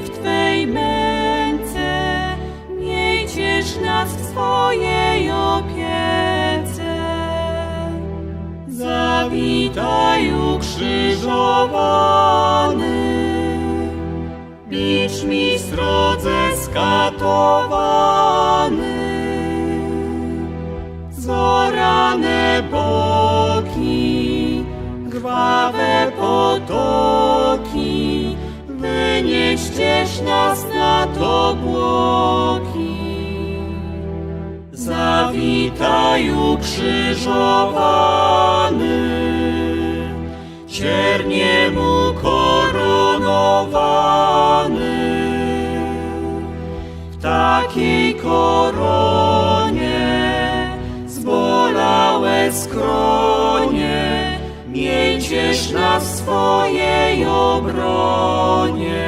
w Twej męce, miej nas w swojej opiece. Zawitaj ukrzyżowany, bicz mi srodze skatowany. Zorane boki, krwawe potoki, wynieściesz nas nad obłoki. Zawitaj ukrzyżowany, ciernie mu koronowany. W takiej koronie zbolałe skronie, miej ciesz nas w swojej obronie.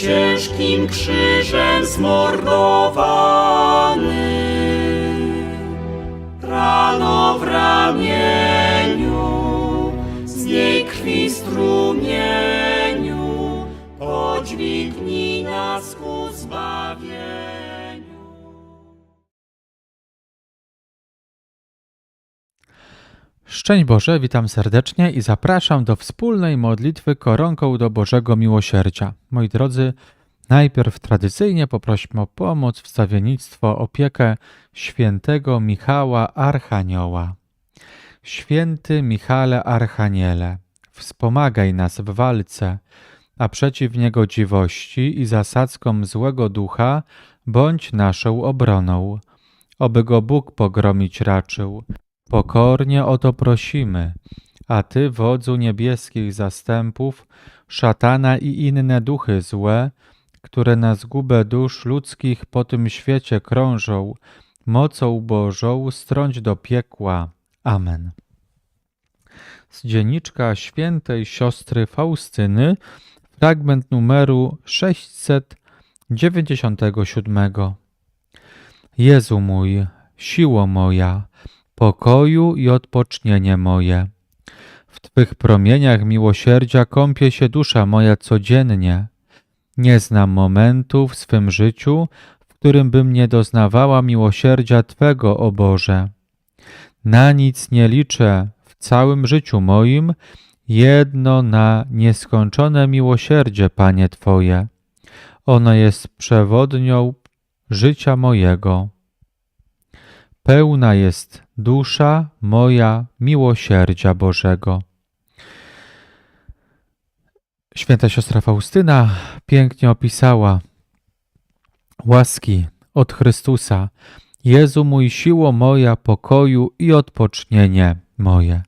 ciężkim krzyżem zmordowany. Rano w ramieniu, z niej krwi strumieniu, Szczęść Boże, witam serdecznie i zapraszam do wspólnej modlitwy koronką do Bożego Miłosierdzia. Moi drodzy, najpierw tradycyjnie poprośmy o pomoc, wstawiennictwo, opiekę świętego Michała Archanioła. Święty Michale Archaniele, wspomagaj nas w walce, a przeciw niegodziwości i zasadzkom złego ducha bądź naszą obroną. Oby go Bóg pogromić raczył. Pokornie o to prosimy, a Ty, wodzu niebieskich zastępów, szatana i inne duchy złe, które na zgubę dusz ludzkich po tym świecie krążą, mocą Bożą strąć do piekła. Amen. Z dzienniczka świętej siostry Faustyny, fragment numeru 697. Jezu mój, siło moja, pokoju i odpocznienie moje. W Twych promieniach miłosierdzia kąpie się dusza moja codziennie. Nie znam momentu w swym życiu, w którym bym nie doznawała miłosierdzia Twego, o Boże. Na nic nie liczę w całym życiu moim, jedno na nieskończone miłosierdzie, Panie Twoje. Ono jest przewodnią życia mojego. Pełna jest dusza moja miłosierdzia Bożego. Święta siostra Faustyna pięknie opisała łaski od Chrystusa. Jezu mój, siło moja, pokoju i odpocznienie moje.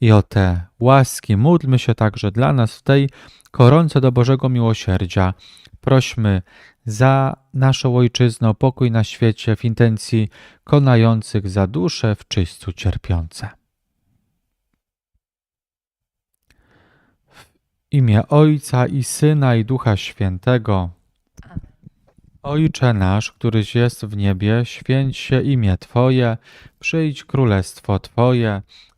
I o te łaski módlmy się także dla nas w tej koronce do Bożego Miłosierdzia. Prośmy za naszą ojczyznę o pokój na świecie w intencji konających za duszę w czyśćcu cierpiące. W imię Ojca i Syna i Ducha Świętego. Ojcze nasz, któryś jest w niebie, święć się imię Twoje, przyjdź królestwo Twoje,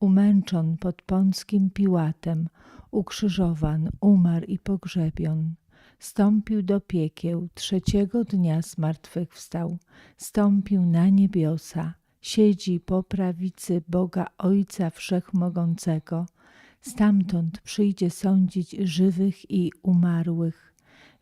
umęczon pod Pąckim Piłatem, ukrzyżowan, umarł i pogrzebion. Stąpił do piekieł, trzeciego dnia zmartwychwstał, stąpił na niebiosa, siedzi po prawicy Boga Ojca Wszechmogącego, stamtąd przyjdzie sądzić żywych i umarłych.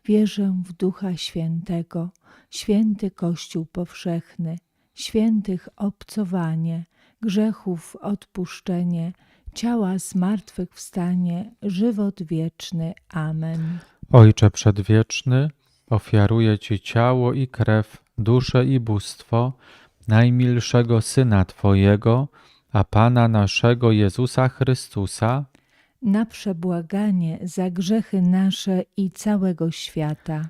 Wierzę w Ducha Świętego, święty Kościół powszechny, świętych obcowanie, grzechów odpuszczenie, ciała zmartwychwstanie, żywot wieczny. Amen. Ojcze Przedwieczny, ofiaruję Ci ciało i krew, duszę i bóstwo najmilszego Syna Twojego, a Pana naszego Jezusa Chrystusa, Na przebłaganie za grzechy nasze i całego świata.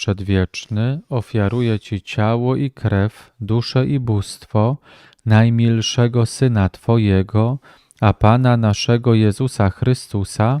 Przedwieczny, ofiaruję Ci ciało i krew, duszę i bóstwo najmilszego Syna Twojego, a Pana naszego Jezusa Chrystusa,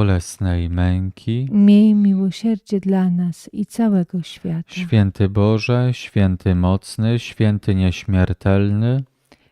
męki. Miej miłosierdzie dla nas i całego świata. Święty Boże, święty mocny, święty nieśmiertelny,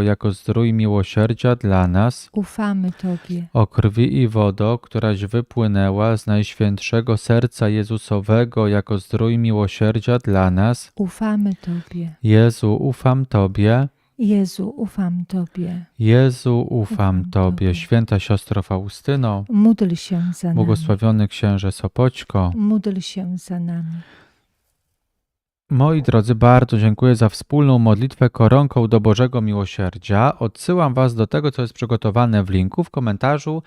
jako zdrój miłosierdzia dla nas, Ufamy Tobie. o krwi i wodo, któraś wypłynęła z najświętszego serca Jezusowego jako zdrój miłosierdzia dla nas, Ufamy Tobie. Jezu, ufam Tobie, Jezu, ufam Tobie. Jezu, ufam Ufam Tobie. Tobie. Święta siostro Faustyno, Módl się za nami. błogosławiony księże Sopoćko. Módl się za nami. Moi drodzy, bardzo dziękuję za wspólną modlitwę koronką do Bożego Miłosierdzia. Odsyłam Was do tego, co jest przygotowane w linku w komentarzu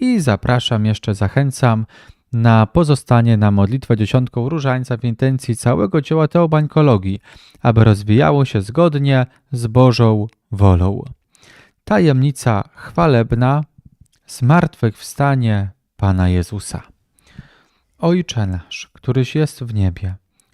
i zapraszam, jeszcze zachęcam na pozostanie na modlitwę dziesiątką różańca w intencji całego dzieła teobańkologii, aby rozwijało się zgodnie z Bożą wolą. Tajemnica chwalebna zmartwychwstanie Pana Jezusa. Ojcze nasz, któryś jest w niebie,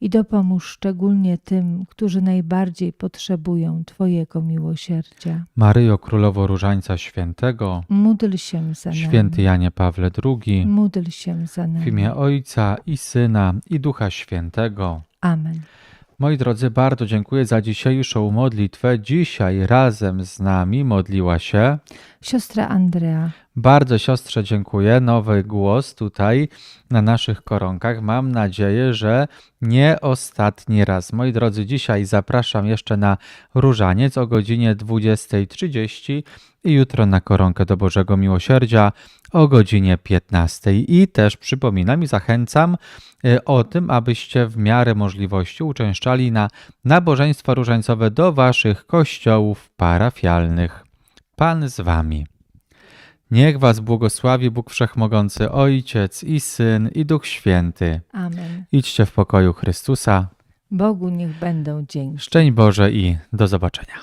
i dopomóż szczególnie tym, którzy najbardziej potrzebują Twojego miłosierdzia. Maryjo Królowo Różańca Świętego, Módl się za nami. Święty Janie Pawle II, Módl się za w nami. imię Ojca i Syna i Ducha Świętego. Amen. Moi drodzy, bardzo dziękuję za dzisiejszą modlitwę. Dzisiaj razem z nami modliła się. Siostra Andrea, Bardzo siostrze dziękuję. Nowy głos tutaj na naszych koronkach. Mam nadzieję, że nie ostatni raz. Moi drodzy, dzisiaj zapraszam jeszcze na różaniec o godzinie 20.30 i jutro na koronkę do Bożego Miłosierdzia o godzinie 15. I też przypominam i zachęcam y, o tym, abyście w miarę możliwości uczęszczali na nabożeństwa różańcowe do waszych kościołów parafialnych. Pan z wami. Niech was błogosławi Bóg Wszechmogący, Ojciec i Syn i Duch Święty. Amen. Idźcie w pokoju Chrystusa. Bogu niech będą dzięki. Szczęść Boże i do zobaczenia.